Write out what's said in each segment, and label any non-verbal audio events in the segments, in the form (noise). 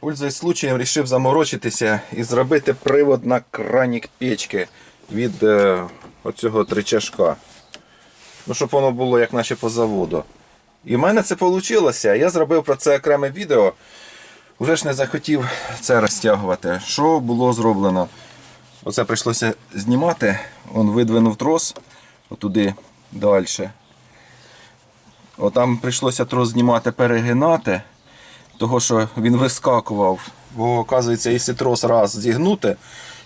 Пользуясь случаєм, вирішив заморочитися і зробити привод на кранік печки від е, оцього тричашка. Ну, щоб воно було як наче по заводу. І в мене це вийшло. Я зробив про це окреме відео. Уже ж не захотів це розтягувати. Що було зроблено? Оце прийшлося знімати. Он видвинув трос отуди далі. Отам прийшлося трос знімати, перегинати, того що він вискакував. Бо, оказується, якщо трос раз зігнути,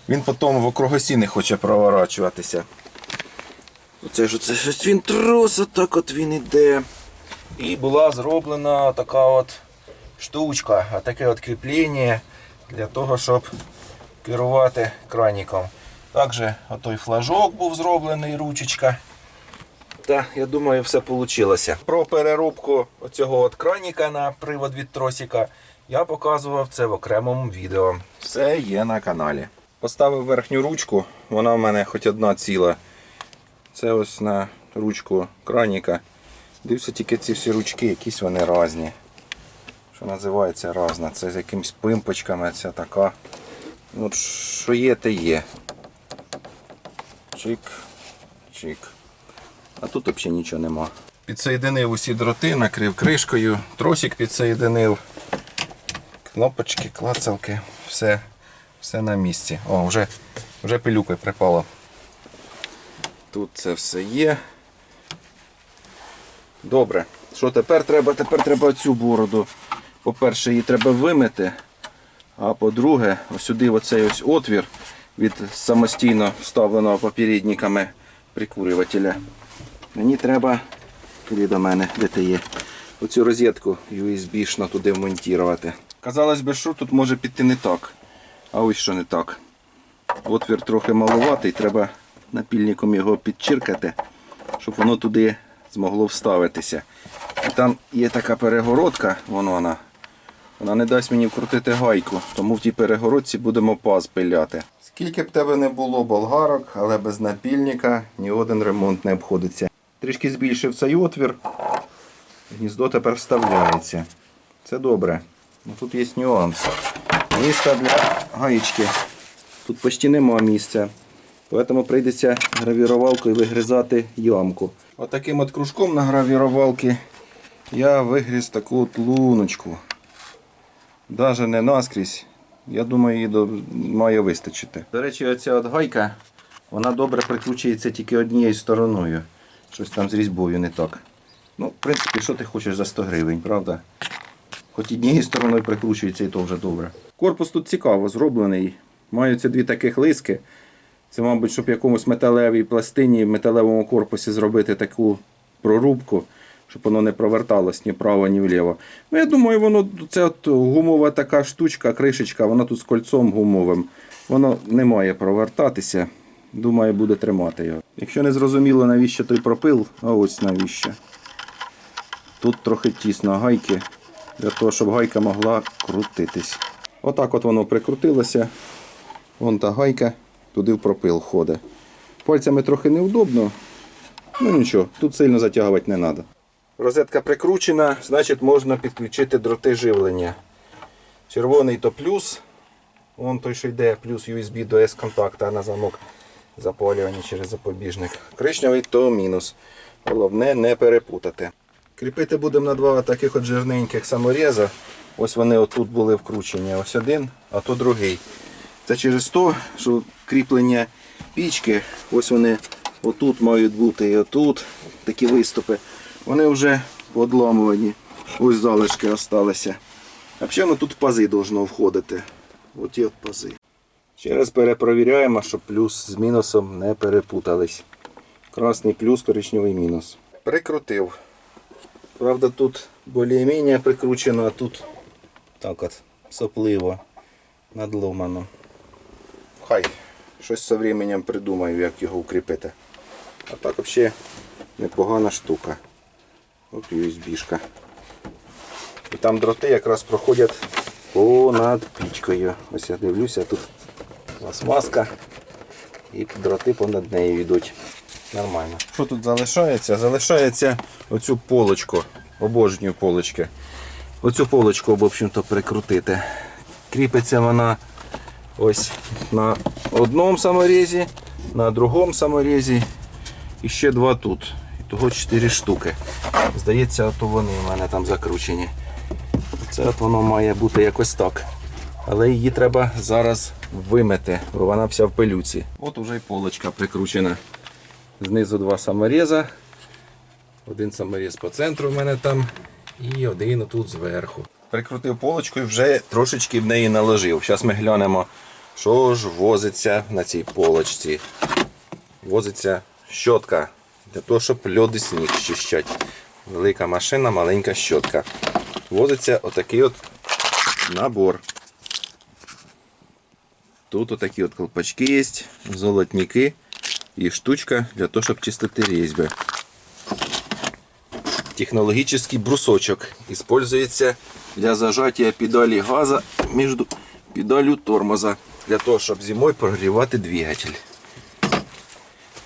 він потім в округосі не хоче проворачуватися. Оце ж оце щось він трос, отак от він іде. І була зроблена така от штучка, таке от кріплення для того, щоб керувати краніком. Також отой флажок був зроблений, ручечка. Та, я думаю, все вийшло. Про переробку оцього от краніка на привод від тросика я показував це в окремому відео. Все є на каналі. Поставив верхню ручку, вона в мене хоч одна ціла. Це ось на ручку краніка. Дивіться тільки ці всі ручки, якісь вони різні. Що називається разна. Це з якимись пимпочками, ця така. От що є, те є. Чик, чик. А тут взагалі нічого нема. Підсоєдинив усі дроти, накрив кришкою, тросик підсоєдинив. Кнопочки, клацалки, все, все на місці. О, вже, вже пилюкою припало. Тут це все є. Добре. Що тепер треба? Тепер треба цю бороду. По-перше, її треба вимити. А по-друге, ось сюди оцей ось отвір від самостійно вставленого попередниками прикурювателя. Мені треба, іди до мене, де ти є, оцю розетку USB-шно туди вмонтувати. Казалось би, що тут може піти не так. А ось що не так. Отвір трохи малуватий, треба напільником його підчиркати, щоб воно туди змогло вставитися. І там є така перегородка, воно вона. Вона не дасть мені вкрутити гайку, тому в тій перегородці будемо паз пиляти. Скільки б тебе не було болгарок, але без напільника ні один ремонт не обходиться. Трішки збільшив цей отвір. Гніздо тепер вставляється. Це добре. Ну, тут є нюанс. Місце для гаєчки. Тут почти нема місця. Тому прийдеться гравірувалкою вигризати ямку. Отаким от кружком на гравірувалки я вигріз таку от луночку. Даже не наскрізь. Я думаю, її до- має вистачити. До речі, оця от гайка, вона добре прикручується тільки однією стороною. Щось там з різьбою не так. Ну, в принципі, що ти хочеш за 100 гривень, правда? Хоч однією стороною прикручується і то вже добре. Корпус тут цікаво зроблений. Маються дві таких лиски. Це, мабуть, щоб в якомусь металевій пластині, в металевому корпусі зробити таку прорубку, щоб воно не проверталось ні вправо, ні вліво. Ну, я думаю, воно це от гумова така штучка, кришечка, вона тут з кольцом гумовим. Воно не має провертатися. Думаю, буде тримати його. Якщо не зрозуміло, навіщо той пропил, а ось навіщо. Тут трохи тісно гайки, для того, щоб гайка могла крутитись. Отак от воно прикрутилося. Вон та гайка, туди в пропил входить. Пальцями трохи неудобно. Ну нічого, тут сильно затягувати не треба. Розетка прикручена, значить можна підключити дроти живлення. Червоний то плюс. Вон той, що йде, плюс USB до S-контакта на замок запалювання через запобіжник. Коричневий то мінус. Головне не перепутати. Кріпити будемо на два таких от жирненьких саморіза. Ось вони отут були вкручені. Ось один, а то другий. Це через те, що кріплення пічки, ось вони отут мають бути і отут такі виступи. Вони вже подламувані. Ось залишки залишилися. А взагалі тут пази должно входити. Оті от пази. Ще раз перепровіряємо, щоб плюс з мінусом не перепутались. Красний плюс, коричневий мінус. Прикрутив. Правда, тут більш-менш прикручено, а тут так от сопливо надломано. Хай, щось з часом придумаю, як його укріпити. А так взагалі непогана штука. От USB-шка. І там дроти якраз проходять понад пічкою. Ось я дивлюся, тут пластмаска і дроти понад нею йдуть. Нормально. Що тут залишається? Залишається оцю полочку. Обожнюю полочки. Оцю полочку, в общем-то, прикрутити. Кріпиться вона ось на одному саморізі, на другому саморізі і ще два тут. Того чотири штуки. Здається, то вони в мене там закручені. Це воно має бути якось так. Але її треба зараз вимити, бо вона вся в пилюці. От уже й полочка прикручена. Знизу два саморіза. Один саморіз по центру в мене там і один тут зверху. Прикрутив полочку і вже трошечки в неї наложив. Зараз ми глянемо, що ж возиться на цій полочці. Возиться щотка для того, щоб льод і сніг щищать. Велика машина, маленька щотка. Возиться отакий от набор. Тут отакі от колпачки є, золотники і штучка для того, щоб чистити різьби. Технологічний брусочок использується для зажаття педалі газу між педалю тормоза, для того, щоб зимою прогрівати двигатель.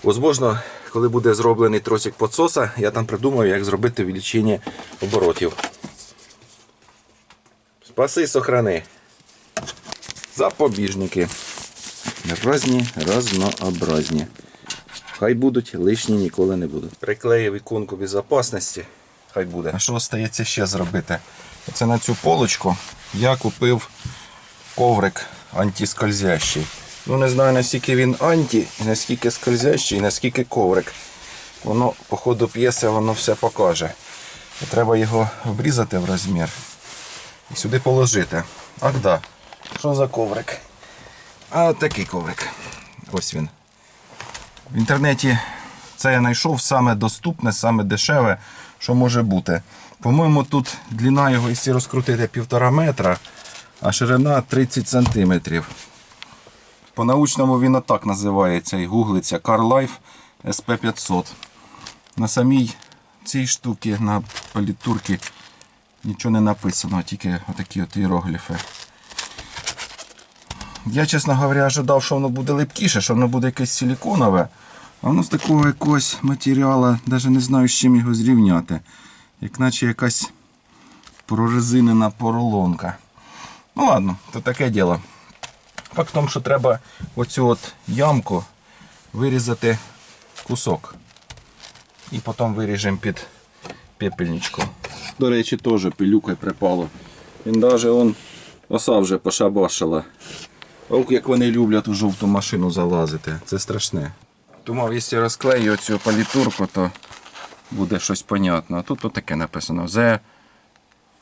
Возможно, коли буде зроблений тросик підсоса, я там придумаю, як зробити увеличення оборотів. Спаси, сохрани. Запобіжники. Разні, разнообразні. Хай будуть, лишні ніколи не будуть. Приклеїв іконку безпечності. Хай буде. А що остається ще зробити? Оце на цю полочку я купив коврик антискользящий. Ну не знаю наскільки він анті, наскільки скользящий, наскільки коврик. Воно по ходу п'єси воно все покаже. Треба його обрізати в розмір і сюди положити. Ах да. Що за коврик? А от такий коврик. Ось він. В інтернеті це я знайшов саме доступне, саме дешеве, що може бути. По-моєму, тут длина його, якщо розкрутити півтора метра, а ширина 30 сантиметрів. По-научному він отак називається і гуглиться CarLife SP500. На самій цій штуці, на політурці, нічого не написано, тільки отакі от іерогліфи. Я, чесно говоря, ожидав, що воно буде липкіше, що воно буде якесь силіконове. А воно з такого якогось матеріалу, навіть не знаю, з чим його зрівняти. Як наче якась прорезинена поролонка. Ну ладно, то таке діло. Факт в тому, що треба оцю от ямку вирізати кусок. І потім виріжемо під пепельничку. До речі, теж пилюкою припало. Він навіть он оса вже пошабашила. Ох, як вони люблять у жовту машину залазити. Це страшне. Думав, якщо розклею цю палітурку, то буде щось понятно. А тут таке написано. The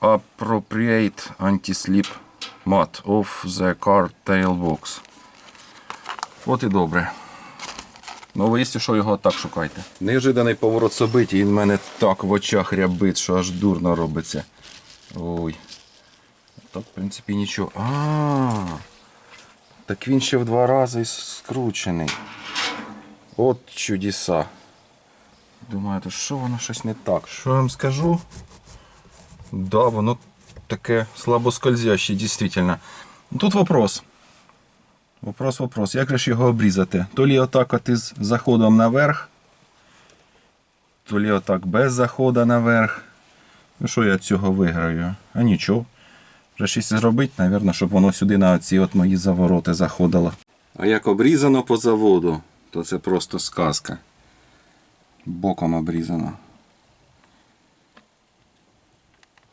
appropriate anti-slip mat of the car tailbox. От і добре. Ну, ви якщо що, його так шукайте. Неожиданий поворот собиті, він в мене так в очах рябить, що аж дурно робиться. Ой. Так, в принципі, нічого. А, так він ще в два рази скручений. От чудеса. Думаю, то що воно щось не так. Що я вам скажу? Да, воно таке слабоскользяще, дійсно. Тут вопрос. Вопрос, вопрос. Як же ж його обрізати? То лі отак от із заходом наверх, то лі отак без заходу наверх. Ну що я від цього виграю? А нічого. Вже щось зробити, мабуть, щоб воно сюди на ці от мої завороти заходило. А як обрізано по заводу, то це просто сказка. Боком обрізано.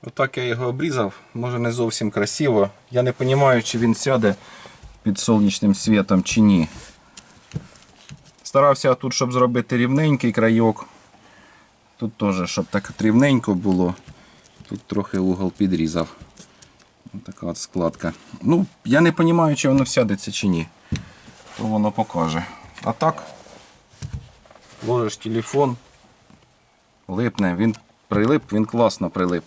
Отак я його обрізав, може не зовсім красиво. Я не розумію, чи він сяде під сонячним світом чи ні. Старався тут, щоб зробити рівненький крайок. Тут теж, щоб так рівненько було. Тут трохи угол підрізав. Ось така от складка. Ну, я не розумію, чи воно сядеться чи ні. То воно покаже. А так, ложиш телефон, липне, він прилип, він класно прилип.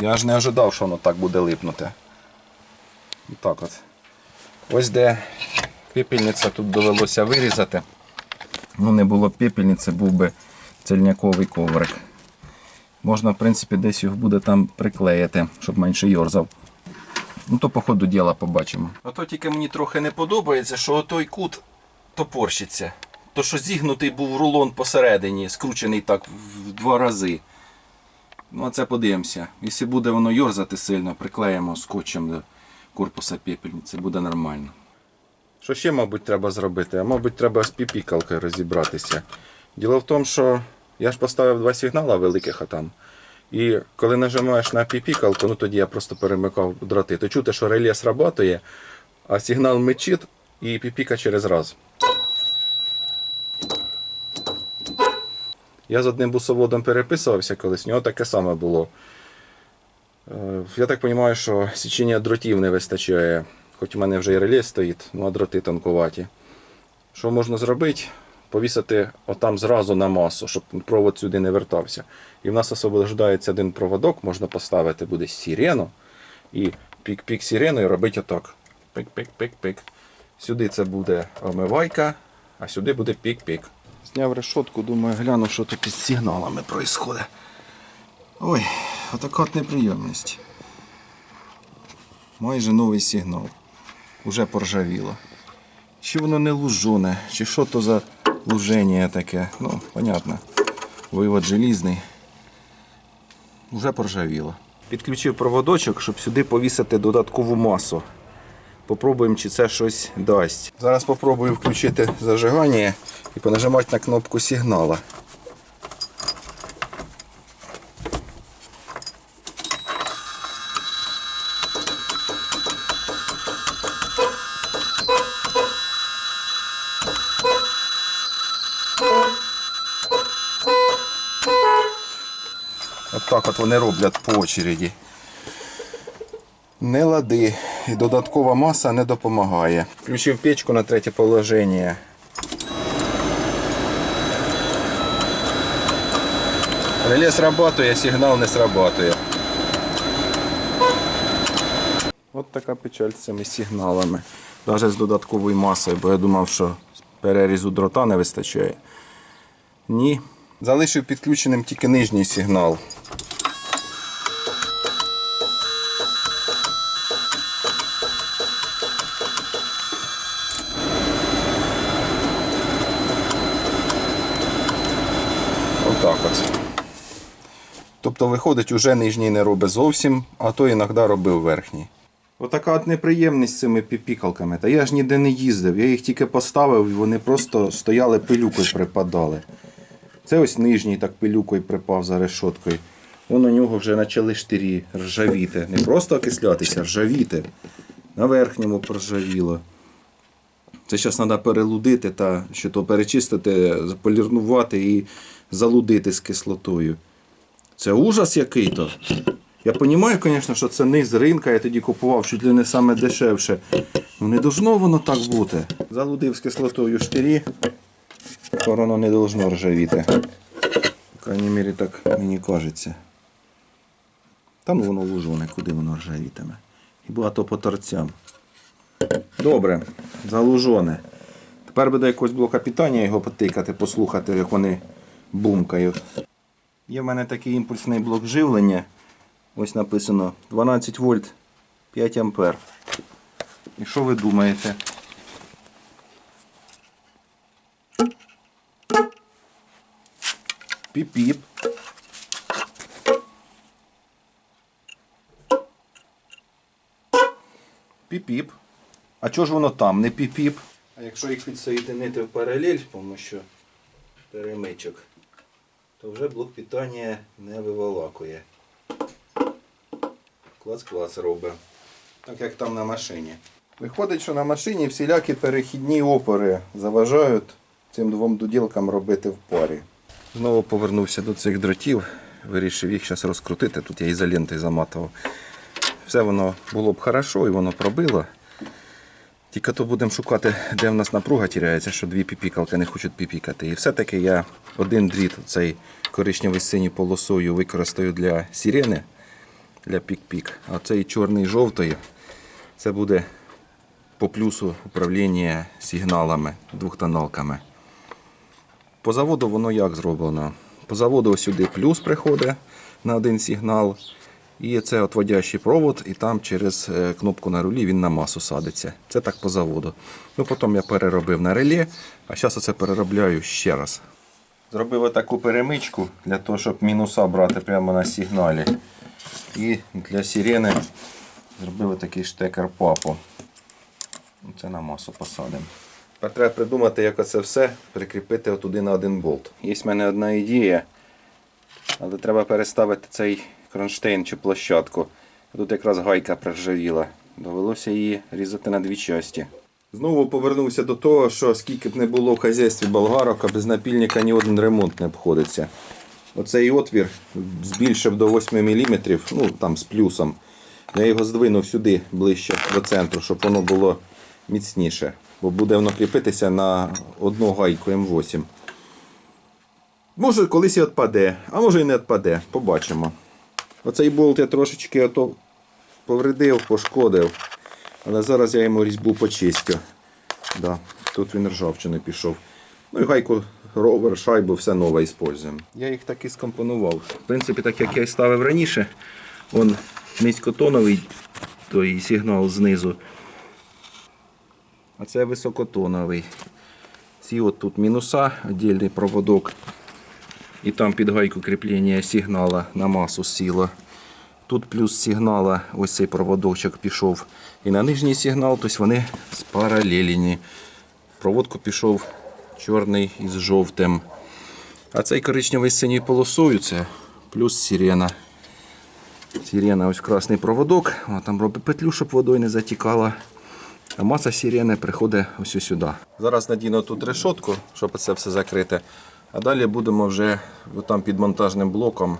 Я аж не ожидав, що воно так буде липнути. Так от. Ось де пепельниця тут довелося вирізати. Ну, не було б пепельниці, був би цельняковий коврик. Можна, в принципі, десь його буде там приклеїти, щоб менше йорзав. Ну, то по ходу діла побачимо. Ото тільки мені трохи не подобається, що той кут топорщиться. То, що зігнутий був рулон посередині, скручений так в два рази. Ну, а це подивимося. Якщо буде воно йорзати сильно, приклеїмо скотчем до корпуса пепельниці, буде нормально. Що ще, мабуть, треба зробити? А мабуть, треба з піпікалкою розібратися. Діло в тому, що я ж поставив два сигнали великих атам. І коли нажимаєш на піпікалку, ну тоді я просто перемикав дроти, то чути, що реле срабатує, а сигнал мечить і піпіка через раз. Я з одним бусоводом переписувався колись, у нього таке саме було. Е, Я так розумію, що січення дротів не вистачає, хоч у мене вже і реле стоїть, ну а дроти тонкуваті. Що можна зробити? Повісити отам зразу на масу, щоб провод сюди не вертався. І в нас освобождається один проводок, можна поставити буде сирену. І пік-пік сирену і робити отак. Пик-пик-пик-пик. Сюди це буде омивайка, а сюди буде пік-пік. Зняв решетку, думаю, гляну, що тут із сигналами відбувається. Ой, отака от неприємність. Майже новий сигнал. Уже поржавіло. Чи воно не лужоне, чи що то за луження таке. Ну, понятно. Вивод желізний. Уже поржавіло. Підключив проводочок, щоб сюди повісити додаткову масу. Попробуємо, чи це щось дасть. Зараз спробую включити зажигання і понажимати на кнопку сигнала. От так от вони роблять по очереді. Не лади. І додаткова маса не допомагає. Включив печку на третє положення. Реле срабатує, сигнал не срабатує. От така печаль з цими сигналами. Навіть з додатковою масою, бо я думав, що перерізу дрота не вистачає. Ні. Залишив підключеним тільки нижній сигнал. Отак от. Тобто, виходить, уже нижній не робить зовсім, а то іноді робив верхній. Отака от неприємність з цими піпікалками. Та я ж ніде не їздив, я їх тільки поставив і вони просто стояли пилюкою припадали. Це ось нижній так пилюкою припав за решоткою. Вон у нього вже почали штирі ржавіти. Не просто окислятися, ржавіти. На верхньому проржавіло. Це зараз треба перелудити та що то перечистити, заполірнувати і залудити з кислотою. Це ужас який-то. Я розумію, звісно, що це низ ринка, я тоді купував чуть ли не саме дешевше. Ну не должно воно так бути. Залудив з кислотою штирі, воно не должно ржавіти. По крайній мірі, так мені кажеться. Там воно лужоне, куди воно ржавітиме. Хіба то по торцям. Добре, залужоне. Тепер буде якось блока питання його потикати, послухати, як вони бумкають. Є в мене такий імпульсний блок живлення. Ось написано 12 вольт 5 ампер. І що ви думаєте? Піп-піп. Піп-піп. А чого ж воно там, не піп-піп? А якщо їх підсоєдинити в паралель з допомогою перемичок, то вже блок питання не виволакує. Клац-клац робить. Так як там на машині. Виходить, що на машині всілякі перехідні опори заважають цим двом дуділкам робити в парі. Знову повернувся до цих дротів, вирішив їх зараз розкрутити. Тут я ізолентою заматував. Все воно було б хорошо і воно пробило. Тільки то будемо шукати, де в нас напруга тіряється, що дві піпікалки не хочуть піпікати. І все-таки я один дріт, цей коричневий синій полосою використаю для сирени, для пік-пік. А цей чорний жовтий це буде по плюсу управління сигналами, двохтоналками. По заводу воно як зроблено? По заводу сюди плюс приходить на один сигнал. І це отводящий провод, і там через е, кнопку на рулі він на масу садиться. Це так по заводу. Ну Потім я переробив на реле, а зараз оце переробляю ще раз. Зробив таку перемичку для того, щоб мінуса брати прямо на сигналі. І для сирени Зробили такий штекер папу. Ну, Це на масу посадимо. Треба придумати, як оце все прикріпити отуди на один болт. Є в мене одна ідея, але треба переставити цей кронштейн чи площадку. Тут якраз гайка проржавіла. Довелося її різати на дві часті. Знову повернувся до того, що скільки б не було в хазяйстві болгарок, а без напільника ні один ремонт не обходиться. Оцей отвір збільшив до 8 мм, ну там з плюсом. Я його здвинув сюди ближче до центру, щоб воно було міцніше. Бо буде воно кріпитися на одну гайку М8. Може колись і відпаде, а може і не відпаде. Побачимо. Оцей болт я трошечки ото повредив, пошкодив. Але зараз я йому різьбу почистю. Да, тут він ржавчини пішов. Ну і гайку, ровер, шайбу, все нове використовуємо. Я їх так і скомпонував. В принципі, так як я і ставив раніше, он низькотоновий той сигнал знизу. А це високотоновий. Ці от тут мінуса, віддільний проводок. І там під гайку кріплення сигнала на масу сіло. Тут плюс сигнала, ось цей проводочок пішов. І на нижній сигнал, тобто вони спаралелені. Проводку пішов чорний із жовтим. А цей коричневий з синьою полосою це плюс сирена. Сирена ось красний проводок, вона там робить петлю, щоб водою не затікала. А маса сирени приходить ось сюди. Зараз надіну тут решетку, щоб це все закрити. А далі будемо вже там під монтажним блоком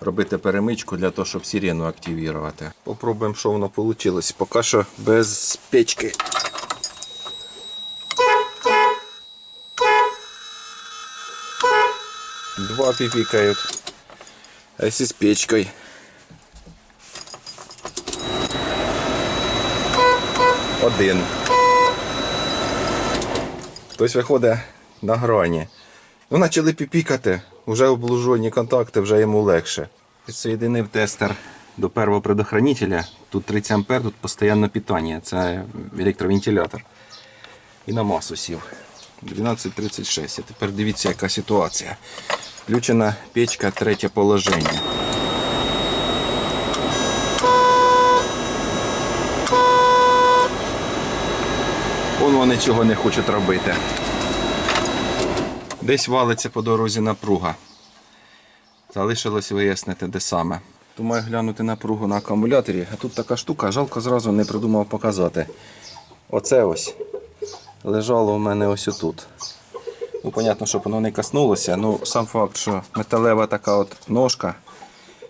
робити перемичку для того, щоб сирену активувати. Попробуємо, що воно вийшло. Поки що без печки. Два пипикают. А если с печкой? Один. Хтось виходить на грані. Ну, почали піпікати, вже облужені контакти, вже йому легше. Підсоєдинив тестер до першого предохранителя. Тут 30 А, тут постійне питання, це електровентилятор. І на масу сів. 12.36. А тепер дивіться, яка ситуація. Включена печка, третє положення. Вон вони чого не хочуть робити. Десь валиться по дорозі напруга. Залишилось вияснити, де саме. Думаю глянути напругу на акумуляторі, а тут така штука, жалко зразу не придумав показати. Оце ось лежало у мене ось отут. Ну, понятно, щоб воно не коснулося. Ну, сам факт, що металева така от ножка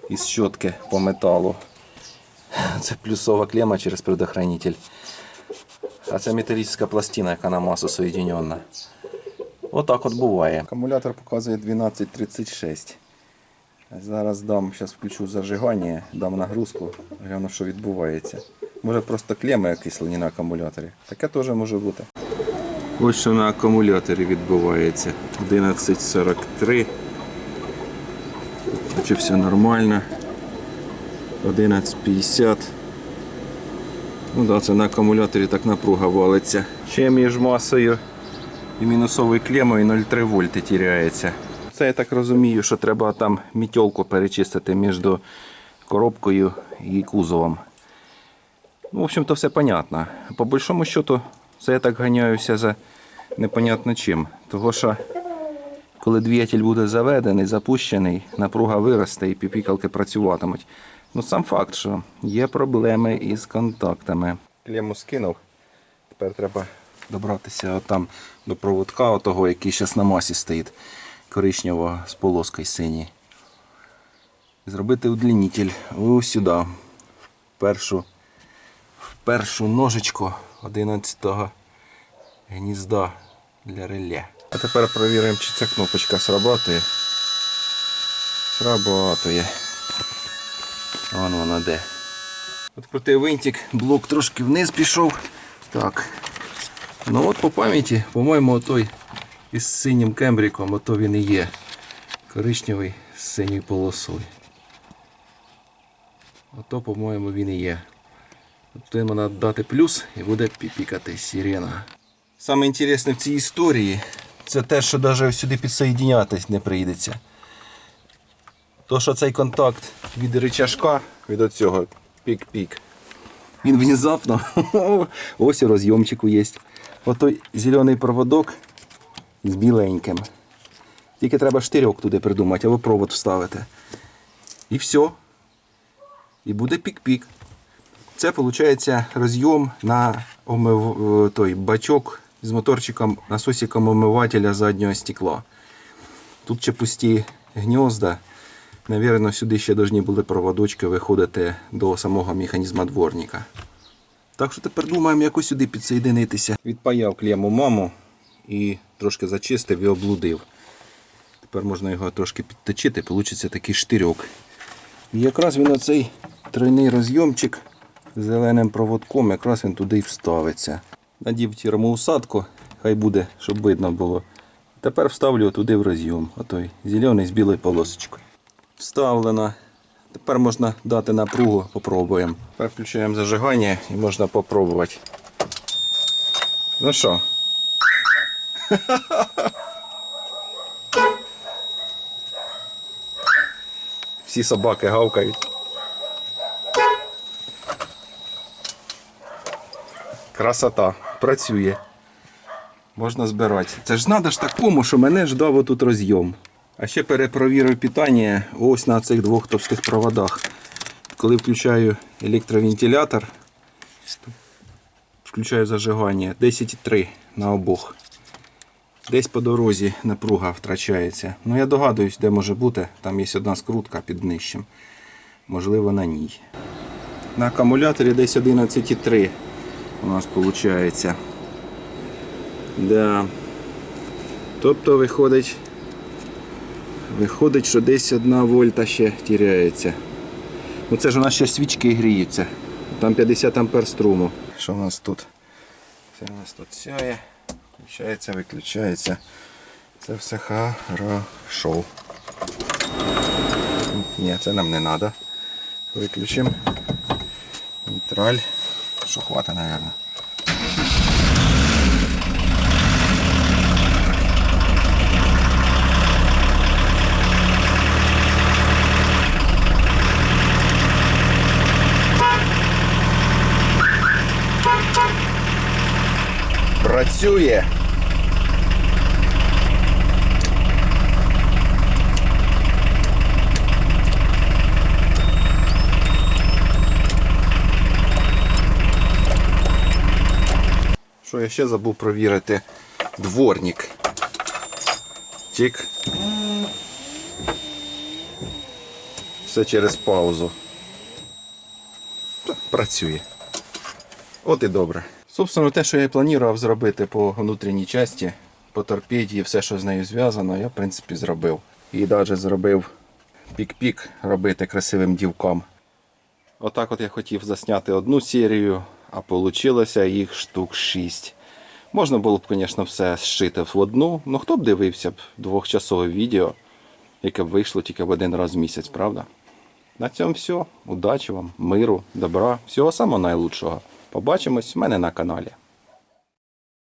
із щотки по металу. Це плюсова клема через предохранитель. А це металічна пластина, яка на масу соєдинена. Отак от буває. Акумулятор показує 1236. Зараз дам, зараз включу зажигання, дам нагрузку, гляну, що відбувається. Може просто клеми окислені на акумуляторі. Таке теж може бути. Ось що на акумуляторі відбувається. 11.43. Наче все нормально. 11.50. Ну да, це на акумуляторі так напруга валиться. Ще між масою і мінусовою клемою 0,3 вольти тіряється. Це я так розумію, що треба там мітьолку перечистити між коробкою і кузовом. Ну, в общем-то, все понятно. По большому счету, це я так ганяюся за непонятно чим. Того що, коли двигатель буде заведений, запущений, напруга виросте і піпікалки працюватимуть. Ну, сам факт, що є проблеми із контактами. Клему скинув. Тепер треба добратися отам до проводка, отого, який зараз на масі стоїть, коричневого з полоскою синій. Зробити удлінитель ось сюди, в першу, в першу ножичку 11-го гнізда для реле. А тепер перевіримо, чи ця кнопочка срабатує. Срабатує. Вон вона де. Відкрутив винтик, блок трошки вниз пішов. Так. Ну от по пам'яті, по-моєму, той із синім кембриком, ото він і є. Коричневий з синьою полосою. Ото, по-моєму, він і є. Тобто йому треба дати плюс і буде піпікати сирена. Саме інтересне в цій історії це те, що навіть сюди підсоєдінятись не прийдеться. То, що цей контакт від рычажка, від оцього пік-пік, Він внезапно. (laughs) Ось і розйомчику є. Отой зелений проводок з біленьким. Тільки треба штирьок туди придумати, або провод вставити. І все. І буде пік-пік. Це виходить розйом на омив... е, той бачок з моторчиком, насосиком омивателя заднього стекла. Тут ще пусті гнізда. Навірно, сюди ще повинні були проводочки виходити до самого механізма дворника. Так що тепер думаємо, якось сюди підсоєдинитися. Відпаяв клему маму і трошки зачистив і облудив. Тепер можна його трошки підточити, вийде такий штирьок. І якраз він оцей тройний розйомчик з зеленим проводком, якраз він туди і вставиться. Надів термоусадку, хай буде, щоб видно було. Тепер вставлю туди в розйом, отой зелений з білою полосочкою. Вставлено. Тепер можна дати напругу, попробуємо. Тепер включаємо зажигання і можна попробувати. Ну що? (laughs) Всі собаки гавкають. Красота. Працює. Можна збирати. Це ж треба ж такому, що мене ждав отут розйом. А ще перепровірив питання ось на цих двох товстих проводах. Коли включаю електровентилятор, включаю зажигання 10,3 на обох. Десь по дорозі напруга втрачається. Ну я догадуюсь, де може бути. Там є одна скрутка під нижчим. Можливо, на ній. На акумуляторі десь 11,3 у нас виходить. Да. Тобто виходить, виходить, що десь одна вольта ще тіряється. Ну це ж у нас ще свічки гріються. Там 50 ампер струму. Що у нас тут? Це у нас тут сяє. Включається, виключається. Це все хорошо. Ні, це нам не треба. Виключимо. Нейтраль. Що хватить, мабуть. Працює. Що я ще забув провірити? Дворник. Тік. Все через паузу. Працює. От і добре. Собственно, те, що я і планував зробити по внутрішній часті, по торпеді і все, що з нею зв'язано, я в принципі зробив. І навіть зробив пік-пік робити красивим дівкам. Отак от я хотів засняти одну серію, а вийшло їх штук 6. Можна було б, звісно, все зшити в одну, але хто б дивився б двохчасове відео, яке б вийшло тільки в один раз в місяць, правда? На цьому все. Удачі вам, миру, добра, всього самого найлучшого. Побачимось в мене на каналі.